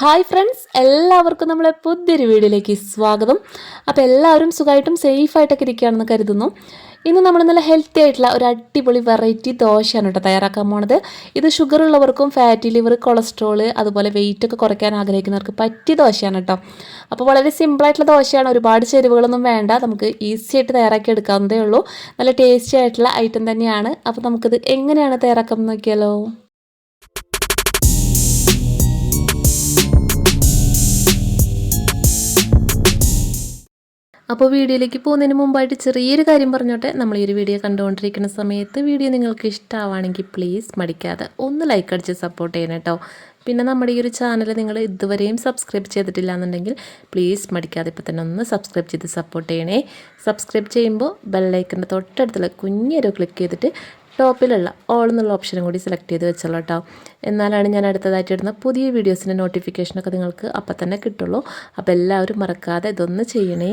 Hi friends എല്ലാവർക്കും നമ്മളെ പുതിയൊരു വീഡിയോയിലേക്ക് സ്വാഗതം. അപ്പോൾ എല്ലാവരും സുഖമായിട്ടും സേഫായിട്ടൊക്കെ ഇരിക്കുകയാണെന്ന് കരുതുന്നു. ഇന്ന് നമ്മൾ നല്ല ഹെൽത്തി ആയിട്ടുള്ള ഒരു അടിപൊളി വെറൈറ്റി ദോശയാണ് കേട്ടോ തയ്യാറാക്കാൻ പോണത്. ഇത് ഷുഗർ ഉള്ളവർക്കും ഫാറ്റി ലിവർ കൊളസ്ട്രോൾ അതുപോലെ വെയിറ്റ് ഒക്കെ കുറയ്ക്കാൻ ആഗ്രഹിക്കുന്നവർക്ക് പറ്റിയ ദോശയാണ് കേട്ടോ. അപ്പോൾ വളരെ സിമ്പിളായിട്ടുള്ള ദോശയാണ് ഒരുപാട് ചേരുവകളൊന്നും വേണ്ട. നമുക്ക് ഈസി ആയിട്ട് തയ്യാറാക്കി എടുക്കാവുന്നതേ ഉള്ളൂ. നല്ല ടേസ്റ്റി ആയിട്ടുള്ള ഐറ്റം തന്നെയാണ്. അപ്പോൾ നമുക്കിത് എങ്ങനെയാണ് തയ്യാറാക്കാമെന്ന് നോക്കിയാലോ? അപ്പോൾ വീഡിയോയിലേക്ക് പോകുന്നതിന് മുമ്പായിട്ട് ചെറിയൊരു കാര്യം പറഞ്ഞോട്ടെ. നമ്മൾ ഈ ഒരു വീഡിയോ കണ്ടുകൊണ്ടിരിക്കുന്ന സമയത്ത് വീഡിയോ നിങ്ങൾക്ക് ഇഷ്ടമാവുകയാണെങ്കിൽ പ്ലീസ് മടിക്കാതെ ഒന്ന് ലൈക്ക് അടിച്ച് സപ്പോർട്ട് ചെയ്യണം കേട്ടോ. പിന്നെ നമ്മുടെ ഈ ഒരു ചാനൽ നിങ്ങൾ ഇതുവരെയും സബ്സ്ക്രൈബ് ചെയ്തിട്ടില്ല എന്നുണ്ടെങ്കിൽ പ്ലീസ് മടിക്കാതെ ഇപ്പോൾ തന്നെ ഒന്ന് സബ്സ്ക്രൈബ് ചെയ്ത് സപ്പോർട്ട് ചെയ്യണേ. സബ്സ്ക്രൈബ് ചെയ്യുമ്പോൾ ബെല്ലൈക്കന്റെ തൊട്ടടുത്തുള്ള കുഞ്ഞൊരു ക്ലിക്ക് ചെയ്തിട്ട് ടോപ്പിലുള്ള ഓൾ എന്നുള്ള ഓപ്ഷനും കൂടി സെലക്ട് ചെയ്ത് വെച്ചോളൂ കേട്ടോ. എന്നാലാണ് ഞാൻ അടുത്തതായിട്ട് ഇടുന്ന പുതിയ വീഡിയോസിന്റെ നോട്ടിഫിക്കേഷനൊക്കെ നിങ്ങൾക്ക് അപ്പം തന്നെ കിട്ടുള്ളൂ. അപ്പോൾ എല്ലാവരും മറക്കാതെ ഇതൊന്ന് ചെയ്യണേ.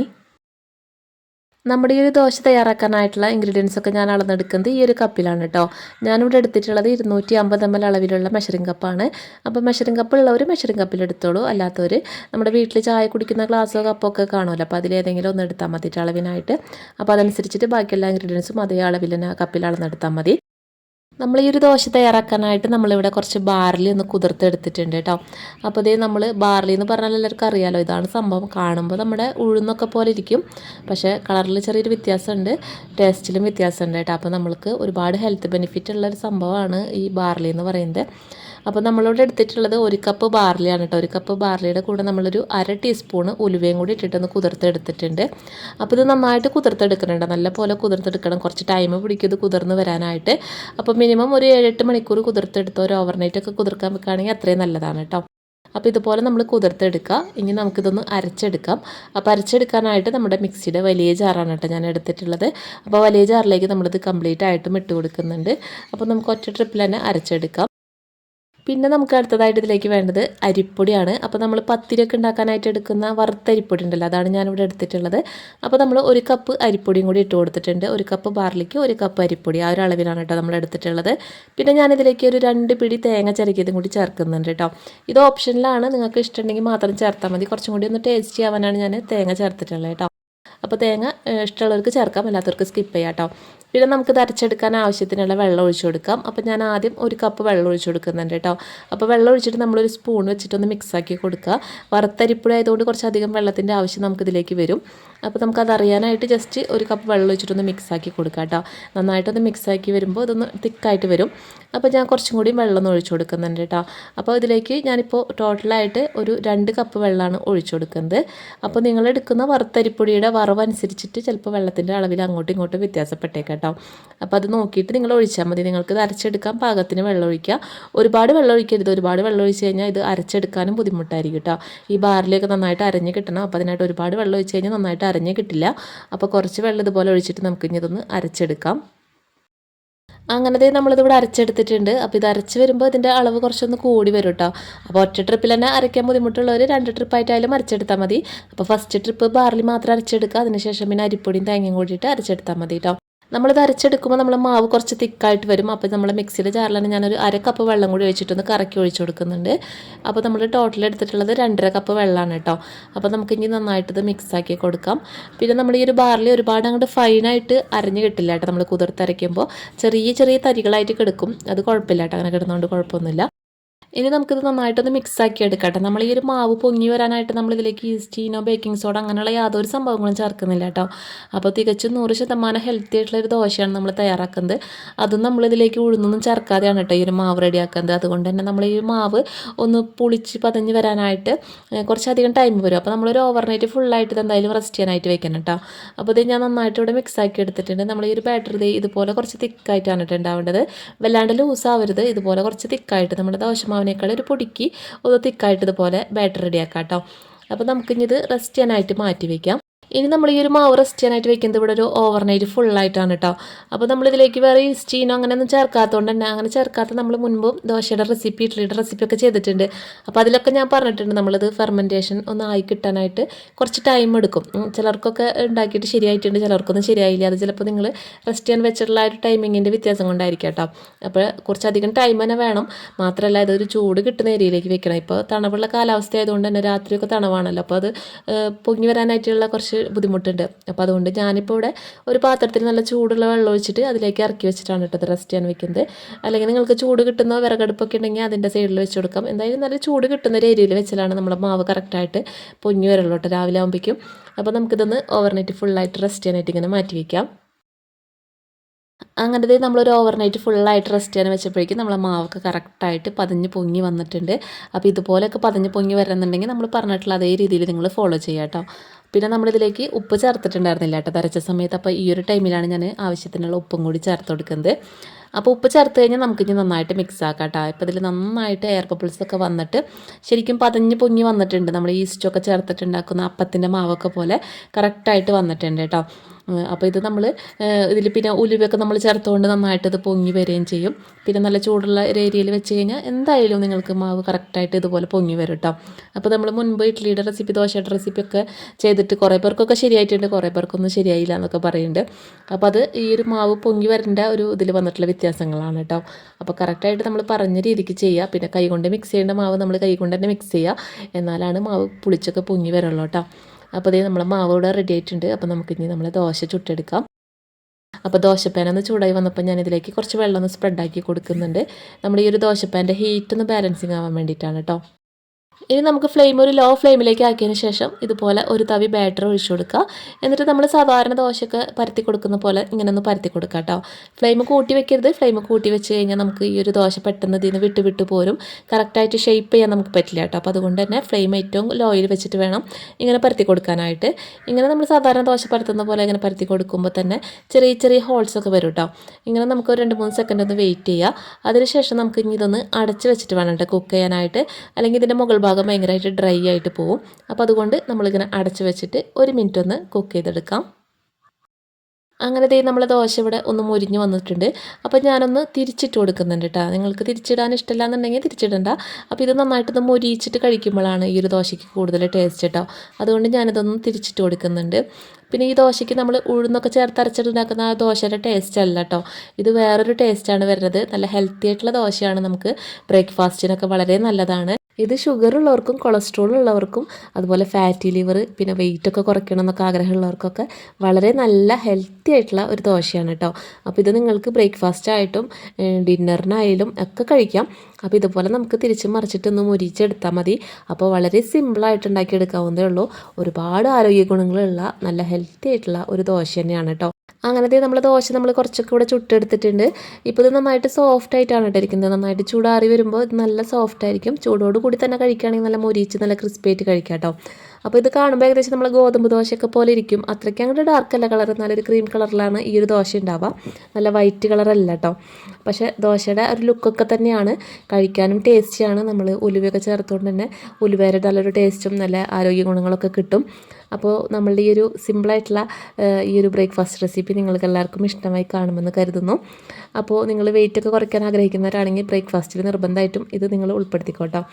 നമ്മുടെ ഈ ഒരു ദോശ തയ്യാറാക്കാനായിട്ടുള്ള ഇൻഗ്രീഡിയൻസ് ഒക്കെ ഞാൻ അളന്നെടുക്കുന്നത് ഈ ഒരു കപ്പിലാണ് കേട്ടോ ഞാനിവിടെ എടുത്തിട്ടുള്ളത് ഇരുന്നൂറ്റി അമ്പത് എം എൽ അളവിലുള്ള മെഷറിംഗ് കപ്പാണ് അപ്പോൾ മെഷറിംഗ് കപ്പ് ഉള്ളവർ മെഷറിംഗ് കപ്പിൽ എടുത്തോളൂ. അല്ലാത്തവർ നമ്മുടെ വീട്ടിൽ ചായ കുടിക്കുന്ന ഗ്ലാസ്സോ കപ്പോ ഒക്കെ കാണുമല്ലോ. അപ്പോൾ അതിലേതെങ്കിലും ഒന്ന് എടുത്താൽ മതി അളവിനായിട്ട് അപ്പോൾ അതനുസരിച്ചിട്ട് ബാക്കിയെല്ലാ ഇൻഗ്രീഡിയൻസും അതേ അളവിൽ തന്നെ കപ്പിൽ അളന്നെടുത്താൽ മതി. നമ്മൾ ഈ ഒരു ദോശ തയ്യാറാക്കാനായിട്ട് നമ്മളിവിടെ കുറച്ച് ബാർലി ഒന്ന് കുതിർത്തെടുത്തിട്ടുണ്ട് കേട്ടോ. അപ്പോൾ ഇതേ നമ്മൾ ബാർലി എന്ന് പറഞ്ഞാൽ എല്ലാവർക്കും അറിയാലോ ഇതാണ് സംഭവം. കാണുമ്പോൾ നമ്മുടെ ഉഴുന്നൊക്കെ പോലെ ഇരിക്കും. പക്ഷേ കളറിൽ ചെറിയൊരു വ്യത്യാസമുണ്ട് ടേസ്റ്റിലും വ്യത്യാസമുണ്ട് കേട്ടോ. അപ്പോൾ നമ്മൾക്ക് ഒരുപാട് ഹെൽത്ത് ബെനിഫിറ്റ് ഉള്ള ഒരു സംഭവമാണ് ഈ ബാർലി എന്ന് പറയുന്നത്. അപ്പോൾ നമ്മളിവിടെ എടുത്തിട്ടുള്ളത് ഒരു കപ്പ് ബാർലിയാണ് കേട്ടോ ഒരു കപ്പ് ബാർലിയുടെ കൂടെ നമ്മളൊരു അര ടീസ്പൂൺ ഉലുവയും കൂടി ഇട്ടിട്ടൊന്ന് കുതിർത്തെടുത്തിട്ടുണ്ട്. അപ്പോൾ ഇത് നന്നായിട്ട് കുതിർത്തെടുക്കുന്നുണ്ട്. നല്ല പോലെ കുതിർത്തെടുക്കണം. കുറച്ച് ടൈം പിടിക്കും ഇത് കുതിർന്ന് വരാനായിട്ട്. അപ്പോൾ മിനിമം ഒരു ഏഴെട്ട് മണിക്കൂർ കുതിർത്തെടുത്ത് ഒരു ഓവർനൈറ്റ് ഒക്കെ കുതിർക്കാൻ വെക്കുകയാണെങ്കിൽ അത്രയും നല്ലതാണ് കേട്ടോ അപ്പോൾ ഇതുപോലെ നമ്മൾ കുതിർത്തെടുക്കുക. ഇനി നമുക്കിതൊന്ന് അരച്ചെടുക്കാം. അപ്പോൾ അരച്ചെടുക്കാനായിട്ട് നമ്മുടെ മിക്സിയുടെ വലിയ ജാറാണ് കേട്ടോ ഞാൻ എടുത്തിട്ടുള്ളത്. അപ്പോൾ വലിയ ജാറിലേക്ക് നമ്മളിത് കംപ്ലീറ്റ് ആയിട്ടും ഇട്ട് കൊടുക്കുന്നുണ്ട്. അപ്പോൾ നമുക്ക് ഒറ്റ ട്രിപ്പിൽ തന്നെ അരച്ചെടുക്കാം. പിന്നെ നമുക്ക് അടുത്തതായിട്ട് ഇതിലേക്ക് വേണ്ടത് അരിപ്പൊടിയാണ്. അപ്പോൾ നമ്മൾ പത്തിരിയൊക്കെ ഉണ്ടാക്കാനായിട്ട് എടുക്കുന്ന വറുത്ത അരിപ്പൊടി ഉണ്ടല്ലോ അതാണ് ഞാനിവിടെ എടുത്തിട്ടുള്ളത്. അപ്പോൾ നമ്മൾ ഒരു കപ്പ് അരിപ്പൊടിയും കൂടി ഇട്ട് കൊടുത്തിട്ടുണ്ട്. ഒരു കപ്പ് ബാർലിക്ക് ഒരു കപ്പ് അരിപ്പൊടി ആ ഒരു അളവിലാണ് കേട്ടോ നമ്മൾ എടുത്തിട്ടുള്ളത്. പിന്നെ ഞാനിതിലേക്ക് ഒരു രണ്ട് പിടി തേങ്ങ ചിരക്കിയതും കൂടി ചേർക്കുന്നുണ്ട് കേട്ടോ. ഇത് ഓപ്ഷനിലാണ് നിങ്ങൾക്ക് ഇഷ്ടമുണ്ടെങ്കിൽ മാത്രം ചേർത്താൽ മതി. കുറച്ചും കൂടി ഒന്ന് ടേസ്റ്റ് ചെയ്യാനാണ് ഞാൻ തേങ്ങ ചേർത്തിട്ടുള്ളത് കേട്ടോ. അപ്പോൾ തേങ്ങ ഇഷ്ടമുള്ളവർക്ക് ചേർക്കാം അല്ലാത്തവർക്ക് സ്കിപ്പ് ചെയ്യാം കേട്ടോ പിന്നെ നമുക്ക് അരച്ചെടുക്കാൻ ആവശ്യത്തിനുള്ള വെള്ളം ഒഴിച്ചു കൊടുക്കാം. അപ്പോൾ ഞാൻ ആദ്യം ഒരു കപ്പ് വെള്ളം ഒഴിച്ചു കൊടുക്കുന്നുണ്ട് കേട്ടോ അപ്പോൾ വെള്ളം ഒഴിച്ചിട്ട് നമ്മളൊരു സ്പൂൺ വെച്ചിട്ടൊന്ന് മിക്സാക്കി കൊടുക്കുക. വറുത്തരിപ്പുഴ ആയതുകൊണ്ട് കുറച്ചധികം വെള്ളത്തിന്റെ ആവശ്യം നമുക്കിതിലേക്ക് വരും. അപ്പോൾ നമുക്കത് അറിയാനായിട്ട് ജസ്റ്റ് ഒരു കപ്പ് വെള്ളം ഒഴിച്ചിട്ടൊന്ന് മിക്സാക്കി കൊടുക്കുക കേട്ടോ നന്നായിട്ടൊന്ന് മിക്സാക്കി വരുമ്പോൾ ഇതൊന്ന് തിക്കായിട്ട് വരും. അപ്പോൾ ഞാൻ കുറച്ചും കൂടി വെള്ളം ഒന്ന് ഒഴിച്ചു കൊടുക്കുന്നുണ്ട് കേട്ടോ അപ്പോൾ ഇതിലേക്ക് ഞാനിപ്പോൾ ടോട്ടലായിട്ട് ഒരു രണ്ട് കപ്പ് വെള്ളമാണ് ഒഴിച്ചു കൊടുക്കുന്നത്. അപ്പോൾ നിങ്ങൾ എടുക്കുന്ന വറുത്തരിപ്പൊടിയുടെ വറവ് അനുസരിച്ചിട്ട് ചിലപ്പോൾ വെള്ളത്തിന്റെ അളവിൽ അങ്ങോട്ടും ഇങ്ങോട്ടും വ്യത്യാസപ്പെട്ടേക്കാം കേട്ടോ അപ്പോൾ അത് നോക്കിയിട്ട് നിങ്ങൾ ഒഴിച്ചാൽ മതി. നിങ്ങൾക്ക് ഇത് അരച്ചെടുക്കാൻ പാകത്തിന് വെള്ളം ഒഴിക്കുക. ഒരുപാട് വെള്ളം ഒഴിക്കരുത്. ഒരുപാട് വെള്ളം ഒഴിച്ച് കഴിഞ്ഞാൽ ഇത് അരച്ചെടുക്കാനും ബുദ്ധിമുട്ടായിരിക്കും കേട്ടോ ഈ ബാറിലേക്ക് നന്നായിട്ട് അരഞ്ഞ് കിട്ടണം. അപ്പോൾ അതിനായിട്ട് ഒരുപാട് വെള്ളം ഒഴിച്ച് കഴിഞ്ഞാൽ നന്നായിട്ട് അരഞ്ഞ് കിട്ടില്ല. അപ്പോൾ കുറച്ച് വെള്ളം ഇതുപോലെ ഒഴിച്ചിട്ട് നമുക്ക് ഇനി ഇതൊന്ന് അരച്ചെടുക്കാം. അങ്ങനത്തെ നമ്മളിതിവിടെ അരച്ചെടുത്തിട്ടുണ്ട്. അപ്പോൾ ഇത് അരച്ച് വരുമ്പോൾ ഇതിന്റെ അളവ് കുറച്ചൊന്ന് കൂടി വരും കേട്ടോ അപ്പോൾ ഒറ്റ ട്രിപ്പിൽ തന്നെ അരയ്ക്കാൻ ബുദ്ധിമുട്ടുള്ളവർ രണ്ട് ട്രിപ്പായിട്ടായാലും അരച്ചെടുത്താൽ മതി. അപ്പോൾ ഫസ്റ്റ് ട്രിപ്പ് ബാർലി മാത്രം അരച്ചെടുക്കുക. അതിനുശേഷം പിന്നെ അരിപ്പൊടിയും തേങ്ങയും കൂടിയിട്ട് അരച്ചെടുത്താൽ മതി കേട്ടോ നമ്മളിത് അരച്ചെടുക്കുമ്പോൾ നമ്മൾ മാവ് കുറച്ച് തിക്കായിട്ട് വരും. അപ്പോൾ നമ്മൾ മിക്സിയുടെ ജാറിലാണ് ഞാനൊരു അര കപ്പ് വെള്ളം കൂടി ഒഴിച്ചിട്ടൊന്ന് കറക്കി ഒഴിച്ചു കൊടുക്കുന്നുണ്ട്. അപ്പോൾ നമ്മൾ ടോട്ടൽ എടുത്തിട്ടുള്ളത് രണ്ടര കപ്പ് വെള്ളമാണ് കേട്ടോ. അപ്പോൾ നമുക്ക് ഇനി നന്നായിട്ട് ഇത് മിക്സാക്കി കൊടുക്കാം. പിന്നെ നമ്മൾ ഈ ഒരു ബാറിൽ ഒരുപാട് അങ്ങോട്ട് ഫൈനായിട്ട് അരഞ്ഞ് കിട്ടില്ല കേട്ടോ നമ്മൾ കുതിർത്തരയ്ക്കുമ്പോൾ ചെറിയ ചെറിയ തരികളായിട്ട് കിടക്കും. അത് കുഴപ്പമില്ല കേട്ടോ. അങ്ങനെ കിടന്നുകൊണ്ട് കുഴപ്പമൊന്നുമില്ല. ഇനി നമുക്കിത് നന്നായിട്ടൊന്ന് മിക്സ് ആക്കി എടുക്കട്ടെ. നമ്മൾ ഈ ഒരു മാവ് പൊങ്ങി വരാനായിട്ട് നമ്മൾ ഇതിലേക്ക് ഈസ്റ്റീനോ ബേക്കിംഗ് സോഡ അങ്ങനെയുള്ള യാതൊരു സംഭവങ്ങളും ചേർക്കുന്നില്ല കേട്ടോ. അപ്പോൾ തികച്ചും നൂറ് ശതമാനം ഹെൽത്തി ആയിട്ടുള്ള ഒരു ദോശയാണ് നമ്മൾ തയ്യാറാക്കുന്നത്. അതും നമ്മൾ ഇതിലേക്ക് ഉഴുന്നൊന്നും ചേർക്കാതെയാണ് കേട്ടോ ഈ ഒരു മാവ് റെഡിയാക്കുന്നത്. അതുകൊണ്ട് തന്നെ നമ്മൾ ഈ മാവ് ഒന്ന് പുളിച്ച് പതഞ്ഞ് വരാനായിട്ട് കുറച്ചധികം ടൈം വരും. അപ്പോൾ നമ്മളൊരു ഓവർനൈറ്റ് ഫുള്ളായിട്ട് ഇത് എന്തായാലും റെസ്റ്റ് ചെയ്യാനായിട്ട് വെക്കണം കേട്ടോ. അപ്പോൾ ഇത് ഞാൻ നന്നായിട്ട് ഇവിടെ മിക്സ് ആക്കി എടുത്തിട്ടുണ്ട്. നമ്മൾ ഈ ഒരു ബാറ്ററി ഇത് ഇതുപോലെ കുറച്ച് തിക്കായിട്ടാണ് കേട്ടോ ഉണ്ടാവേണ്ടത്. വല്ലാണ്ട് ലൂസ് ആവരുത്. ഇതുപോലെ കുറച്ച് തിക്കായിട്ട് നമ്മുടെ ദോശമാവിന് മാവിനേക്കാൾ ഒരു പൊടിക്ക് ഒന്ന് തിക്കായിട്ടതുപോലെ ബാറ്റർ റെഡിയാക്കാം കേട്ടോ. അപ്പോൾ നമുക്കിനിത് റെസ്റ്റ് ചെയ്യാനായിട്ട് മാറ്റി വയ്ക്കാം ഇനി നമ്മൾ ഈ ഒരു മാവ് റെസ്റ്റ് ചെയ്യാനായിട്ട് വെക്കുന്നത് ഇവിടെ ഒരു ഓവർനൈറ്റ് ഫുള്ളായിട്ടാണ് കേട്ടോ അപ്പോൾ നമ്മളിതിലേക്ക് വേറെ ഈസ്റ്റീനോ അങ്ങനെയൊന്നും ചേർക്കാത്തതുകൊണ്ട് തന്നെ അങ്ങനെ ചേർക്കാത്ത നമ്മൾ മുൻപും ദോശയുടെ റെസിപ്പി ഇഡ്ഡലിയുടെ റെസിപ്പിയൊക്കെ ചെയ്തിട്ടുണ്ട്. അപ്പോൾ അതിലൊക്കെ ഞാൻ പറഞ്ഞിട്ടുണ്ട് നമ്മളത് ഫെർമെന്റേഷൻ ഒന്ന് ആയി കിട്ടാനായിട്ട് കുറച്ച് ടൈം എടുക്കും. ചിലർക്കൊക്കെ ഉണ്ടാക്കിയിട്ട് ശരിയായിട്ടുണ്ട് ചിലർക്കൊന്നും ശരിയായില്ല. അത് ചിലപ്പോൾ നിങ്ങൾ റെസ്റ്റ് ചെയ്യാൻ വെച്ചിട്ടുള്ള ആ ഒരു ടൈമിങ്ങിന്റെ വ്യത്യാസം കൊണ്ടായിരിക്കും കേട്ടോ അപ്പോൾ കുറച്ചധികം ടൈം തന്നെ വേണം. മാത്രമല്ല ഇതൊരു ചൂട് കിട്ടുന്ന ഏരിയയിലേക്ക് വെക്കണം. ഇപ്പോൾ തണുപ്പുള്ള കാലാവസ്ഥ ആയതുകൊണ്ട് തന്നെ രാത്രിയൊക്കെ തണവാണല്ലോ. അപ്പോൾ അത് പൊങ്ങി വരാനായിട്ടുള്ള കുറച്ച് ബുദ്ധിമുട്ടുണ്ട്. അപ്പോൾ അതുകൊണ്ട് ഞാനിപ്പോൾ ഇവിടെ ഒരു പാത്രത്തിൽ നല്ല ചൂടുള്ള വെള്ളം ഒഴിച്ചിട്ട് അതിലേക്ക് ഇറക്കി വെച്ചിട്ടാണ് കേട്ടത് റെസ്റ്റ് ചെയ്യാൻ വെക്കുന്നത്. അല്ലെങ്കിൽ നിങ്ങൾക്ക് ചൂട് കിട്ടുന്ന വിറകടുപ്പൊക്കെ ഉണ്ടെങ്കിൽ അതിന്റെ സൈഡിൽ വെച്ച് കൊടുക്കാം. എന്തായാലും നല്ല ചൂട് കിട്ടുന്ന ഒരു ഏരിയയിൽ വെച്ചാലാണ് നമ്മുടെ മാവ് കറക്റ്റായിട്ട് പൊങ്ങി വരുള്ളൂ കേട്ടോ രാവിലെ ആകുമ്പോഴേക്കും അപ്പോൾ നമുക്കിതൊന്ന് ഓവർനൈറ്റ് ഫുള്ളായിട്ട് റെസ്റ്റ് ചെയ്യാനായിട്ട് ഇങ്ങനെ മാറ്റി വയ്ക്കാം. അങ്ങനത്തെ നമ്മളൊരു ഓവർനൈറ്റ് ഫുള്ളായിട്ട് റെസ്റ്റ് ചെയ്യാൻ വെച്ചപ്പോഴേക്കും നമ്മളെ മാവൊക്കെ കറക്റ്റായിട്ട് പതിഞ്ഞ് പൊങ്ങി വന്നിട്ടുണ്ട്. അപ്പോൾ ഇതുപോലെയൊക്കെ പതിഞ്ഞ് പൊങ്ങി വരുന്നുണ്ടെങ്കിൽ നമ്മൾ പറഞ്ഞിട്ടുള്ള അതേ രീതിയിൽ നിങ്ങൾ ഫോളോ ചെയ്യുക കേട്ടോ. പിന്നെ നമ്മളിതിലേക്ക് ഉപ്പ് ചേർത്തിട്ടുണ്ടായിരുന്നില്ല കേട്ടോ. തരച്ച സമയത്ത് അപ്പോൾ ഈ ഒരു ടൈമിലാണ് ഞാൻ ആവശ്യത്തിനുള്ള ഉപ്പും കൂടി ചേർത്ത് കൊടുക്കുന്നത്. അപ്പോൾ ഉപ്പ് ചേർത്ത് കഴിഞ്ഞാൽ നമുക്കിനി നന്നായിട്ട് മിക്സ് ആക്കാം കേട്ടോ. ഇപ്പോൾ ഇതിൽ നന്നായിട്ട് എയർ ബബിൾസ് ഒക്കെ വന്നിട്ട് ശരിക്കും പതഞ്ഞ് പൊങ്ങി വന്നിട്ടുണ്ട്. നമ്മൾ ഈസ്റ്റൊക്കെ ചേർത്തിട്ടുണ്ടാക്കുന്ന അപ്പത്തിന്റെ മാവൊക്കെ പോലെ കറക്റ്റായിട്ട് വന്നിട്ടുണ്ട് കേട്ടോ. അപ്പോൾ ഇത് നമ്മൾ ഇതിൽ പിന്നെ ഉലുവയൊക്കെ നമ്മൾ ചേർത്തുകൊണ്ട് നന്നായിട്ട് ഇത് പൊങ്ങി വരികയും ചെയ്യും. പിന്നെ നല്ല ചൂടുള്ള ഒരു ഏരിയയിൽ വെച്ച് കഴിഞ്ഞാൽ എന്തായാലും നിങ്ങൾക്ക് മാവ് കറക്റ്റായിട്ട് ഇതുപോലെ പൊങ്ങി വരും കേട്ടോ അപ്പോൾ നമ്മൾ മുൻപ് ഇഡ്ഡലിയുടെ റെസിപ്പി ദോശയുടെ റെസിപ്പി ഒക്കെ ചെയ്തിട്ട് കുറേ പേർക്കൊക്കെ ശരിയായിട്ടുണ്ട്. കുറേ പേർക്കൊന്നും ശരിയായില്ല എന്നൊക്കെ പറയുന്നുണ്ട് അപ്പോൾ അത് ഈ ഒരു മാവ് പൊങ്ങി വരേണ്ട ഒരു ഇതിൽ വന്നിട്ടുള്ള വ്യത്യാസങ്ങളാണ് കേട്ടോ അപ്പോൾ കറക്റ്റായിട്ട് നമ്മൾ പറഞ്ഞ രീതിക്ക് ചെയ്യുക പിന്നെ കൈകൊണ്ട് മിക്സ് ചെയ്യേണ്ട മാവ് നമ്മൾ കൈകൊണ്ട് തന്നെ മിക്സ് ചെയ്യുക എന്നാലാണ് മാവ് പുളിച്ചൊക്കെ പൊങ്ങി വരുള്ളൂ കേട്ടോ അപ്പോൾ ഇതേ നമ്മളെ മാവ് ഇവിടെ റെഡി ആയിട്ടുണ്ട്. അപ്പോൾ നമുക്കിനി നമ്മൾ ദോശ ചുട്ടെടുക്കാം. അപ്പോൾ ദോശപ്പാൻ ഒന്ന് ചൂടായി വന്നപ്പോൾ ഞാൻ ഇതിലേക്ക് കുറച്ച് വെള്ളം ഒന്ന് സ്പ്രെഡാക്കി കൊടുക്കുന്നുണ്ട്. നമ്മൾ ഈ ഒരു ദോശപ്പാന്റെ ഹീറ്റ് ഒന്ന് ബാലൻസിങ് ആവാൻ വേണ്ടിയിട്ടാണ് കേട്ടോ ഇനി നമുക്ക് ഫ്ലെയിം ഒരു ലോ ഫ്ലെയിമിലേക്ക് ആക്കിയതിന് ശേഷം ഇതുപോലെ ഒരു തവി ബാറ്റർ ഒഴിച്ചു കൊടുക്കുക. എന്നിട്ട് നമ്മൾ സാധാരണ ദോശയൊക്കെ പരത്തി കൊടുക്കുന്ന പോലെ ഇങ്ങനെ ഒന്ന് പരത്തി കൊടുക്കുക കേട്ടോ ഫ്ലെയിം കൂട്ടി വെക്കരുത്. ഫ്ലെയിം കൂട്ടി വെച്ച് കഴിഞ്ഞാൽ നമുക്ക് ഈ ഒരു ദോശ പെട്ടെന്ന് ഇതിന് വിട്ട് വിട്ട് പോരും. കറക്റ്റായിട്ട് ഷേപ്പ് ചെയ്യാൻ നമുക്ക് പറ്റില്ല കേട്ടോ അപ്പോൾ അതുകൊണ്ട് തന്നെ ഫ്ലെയിം ഏറ്റവും ലോയിൽ വെച്ചിട്ട് വേണം ഇങ്ങനെ പരത്തി കൊടുക്കാനായിട്ട്. ഇങ്ങനെ നമ്മൾ സാധാരണ ദോശ പരത്തുന്ന പോലെ ഇങ്ങനെ പരത്തി കൊടുക്കുമ്പോൾ തന്നെ ചെറിയ ചെറിയ ഹോൾസ് ഒക്കെ വരും കേട്ടോ ഇങ്ങനെ നമുക്ക് ഒരു രണ്ട് മൂന്ന് സെക്കൻഡ് ഒന്ന് വെയിറ്റ് ചെയ്യുക. അതിനുശേഷം നമുക്ക് ഇനി ഇതൊന്ന് അടച്ച് വെച്ചിട്ട് വേണം കേട്ടോ കുക്ക് ചെയ്യാനായിട്ട്. അല്ലെങ്കിൽ ഇതിന്റെ മുകൾ ഭാഗം ഭയങ്കരമായിട്ട് ഡ്രൈ ആയിട്ട് പോവും. അപ്പോൾ അതുകൊണ്ട് നമ്മളിങ്ങനെ അടച്ച് വെച്ചിട്ട് ഒരു മിനിറ്റ് ഒന്ന് കുക്ക് ചെയ്തെടുക്കാം. അങ്ങനെ ദേ നമ്മളെ ദോശ ഇവിടെ ഒന്ന് മുരിഞ്ഞ് വന്നിട്ടുണ്ട്. അപ്പോൾ ഞാനൊന്ന് തിരിച്ചിട്ട് കൊടുക്കുന്നുണ്ട് കേട്ടോ നിങ്ങൾക്ക് തിരിച്ചിടാൻ ഇഷ്ടമില്ല എന്നുണ്ടെങ്കിൽ തിരിച്ചിടണ്ട. അപ്പോൾ ഇത് നന്നായിട്ടൊന്ന് മൊരിയിച്ചിട്ട് കഴിക്കുമ്പോഴാണ് ഈ ഒരു ദോശയ്ക്ക് കൂടുതൽ ടേസ്റ്റ് കേട്ടോ അതുകൊണ്ട് ഞാനിതൊന്ന് തിരിച്ചിട്ട് കൊടുക്കുന്നുണ്ട്. പിന്നെ ഈ ദോശയ്ക്ക് നമ്മൾ ഉഴുന്നൊക്കെ ചേർത്ത് അരച്ചിട്ടുണ്ടാക്കുന്ന ആ ദോശയുടെ ടേസ്റ്റ് അല്ല കേട്ടോ ഇത് വേറൊരു ടേസ്റ്റാണ് വരുന്നത്. നല്ല ഹെൽത്തി ആയിട്ടുള്ള ദോശയാണ് നമുക്ക് ബ്രേക്ക്ഫാസ്റ്റിനൊക്കെ വളരെ നല്ലതാണ്. ഇത് ഷുഗർ ഉള്ളവർക്കും കൊളസ്ട്രോൾ ഉള്ളവർക്കും അതുപോലെ ഫാറ്റി ലിവർ പിന്നെ വെയിറ്റ് ഒക്കെ കുറയ്ക്കണം എന്നൊക്കെ ആഗ്രഹമുള്ളവർക്കൊക്കെ വളരെ നല്ല ഹെൽത്തി ആയിട്ടുള്ള ഒരു ദോശയാണ് കേട്ടോ അപ്പോൾ ഇത് നിങ്ങൾക്ക് ബ്രേക്ക്ഫാസ്റ്റ് ആയിട്ടും ഡിന്നറിനായാലും ഒക്കെ കഴിക്കാം. അപ്പോൾ ഇതുപോലെ നമുക്ക് തിരിച്ച് മറിച്ചിട്ടൊന്ന് മുരിച്ചെടുത്താൽ മതി. അപ്പോൾ വളരെ സിമ്പിളായിട്ട് ഉണ്ടാക്കിയെടുക്കാവുന്നതേ ഉള്ളൂ. ഒരുപാട് ആരോഗ്യ ഗുണങ്ങളുള്ള നല്ല ഹെൽത്തി ആയിട്ടുള്ള ഒരു ദോശ തന്നെയാണ് കേട്ടോ അങ്ങനത്തെ നമ്മൾ ദോശ നമ്മൾ കുറച്ചൊക്കെ ഇവിടെ ചുട്ടെടുത്തിട്ടുണ്ട്. ഇപ്പോൾ ഇത് നന്നായിട്ട് സോഫ്റ്റ് ആയിട്ടാണ് ഇട്ടിരിക്കുന്നത് നന്നായിട്ട് ചൂടാറി വരുമ്പോൾ ഇത് നല്ല സോഫ്റ്റ് ആയിരിക്കും. ചൂടോട് കൂടി തന്നെ കഴിക്കുകയാണെങ്കിൽ നല്ല മൊരിച്ച് നല്ല ക്രിസ്പി ആയിട്ട് കഴിക്കാം കേട്ടോ. അപ്പോൾ ഇത് കാണുമ്പോൾ ഏകദേശം നമ്മൾ ഗോതമ്പ് ദോശയൊക്കെ പോലെ ഇരിക്കും. അത്രയ്ക്ക് അങ്ങോട്ട് ഡാർക്ക് അല്ല കളർ നല്ലൊരു ക്രീം കളറിലാണ് ഈ ഒരു ദോശ ഉണ്ടാവുക. നല്ല വൈറ്റ് കളറല്ല കേട്ടോ. പക്ഷേ ദോശയുടെ ഒരു ലുക്കൊക്കെ തന്നെയാണ്. കഴിക്കാനും ടേസ്റ്റിയാണ് നമ്മൾ ഉലുവയൊക്കെ ചേർത്തുകൊണ്ട് തന്നെ ഉലുവയുടെ നല്ലൊരു ടേസ്റ്റും നല്ല ആരോഗ്യ ഗുണങ്ങളൊക്കെ കിട്ടും. അപ്പോൾ നമ്മളുടെ ഈ ഒരു സിമ്പിളായിട്ടുള്ള ഈ ഒരു ബ്രേക്ക്ഫാസ്റ്റ് റെസിപ്പി നിങ്ങൾക്ക് എല്ലാവർക്കും ഇഷ്ടമായി കാണുമെന്ന് കരുതുന്നു. അപ്പോൾ നിങ്ങൾ വെയിറ്റൊക്കെ കുറയ്ക്കാൻ ആഗ്രഹിക്കുന്നവരാണെങ്കിൽ ബ്രേക്ക്ഫാസ്റ്റിൽ നിർബന്ധമായിട്ടും ഇത് നിങ്ങൾ ഉൾപ്പെടുത്തിക്കോട്ടോ.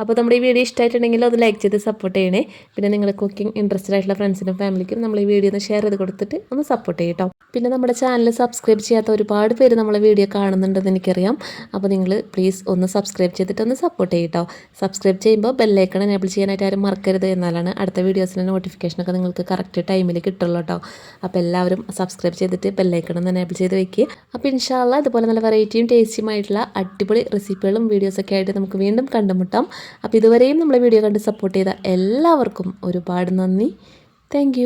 അപ്പോൾ നമ്മുടെ ഈ വീഡിയോ ഇഷ്ടമായിട്ടുണ്ടെങ്കിൽ അത് ലൈക്ക് ചെയ്ത് സപ്പോർട്ട് ചെയ്യണേ. പിന്നെ നിങ്ങൾ കുക്കിംഗ് ഇൻട്രസ്റ്റഡ് ആയിട്ടുള്ള ഫ്രണ്ട്സിനും ഫാമിലിക്കും നമ്മൾ ഈ വീഡിയോ ഒന്ന് ഷെയർ ചെയ്ത് കൊടുത്തിട്ട് ഒന്ന് സപ്പോർട്ട് ചെയ്യട്ടോ പിന്നെ നമ്മുടെ ചാനൽ സബ്സ്ക്രൈബ് ചെയ്യാത്ത ഒരുപാട് പേര് നമ്മളെ വീഡിയോ കാണുന്നുണ്ടെന്ന് എനിക്കറിയാം. അപ്പോൾ നിങ്ങൾ പ്ലീസ് ഒന്ന് സബ്സ്ക്രൈബ് ചെയ്തിട്ട് ഒന്ന് സപ്പോർട്ട് ചെയ്യട്ടോ സബ്സ്ക്രൈബ് ചെയ്യുമ്പോൾ ബെല്ലൈക്കൺ എനേബിൾ ചെയ്യാനായിട്ട് ആരും മറക്കരുത് എന്നാലാണ് അടുത്ത വീഡിയോസിന്റെ നോട്ടിഫിക്കേഷനൊക്കെ നിങ്ങൾക്ക് കറക്റ്റ് ടൈമിൽ കിട്ടുള്ളൂ കേട്ടോ അപ്പോൾ എല്ലാവരും സബ്സ്ക്രൈബ് ചെയ്തിട്ട് ബെല്ലൈക്കൺ ഒന്ന് എനേബിൾ ചെയ്ത് വെക്കുക അപ്പോൾ ഇൻഷാല്ല അതുപോലെ നല്ല വെറൈറ്റിയും ടേസ്റ്റിയുമായിട്ടുള്ള അടിപൊളി റെസിപ്പികളും വീഡിയോസൊക്കെ ആയിട്ട് നമുക്ക് വീണ്ടും കണ്ടുമുട്ടാം. അപ്പോൾ ഇതുവരെയും നമ്മളെ വീഡിയോ കണ്ട് സപ്പോർട്ട് ചെയ്ത എല്ലാവർക്കും ഒരുപാട് നന്ദി. താങ്ക്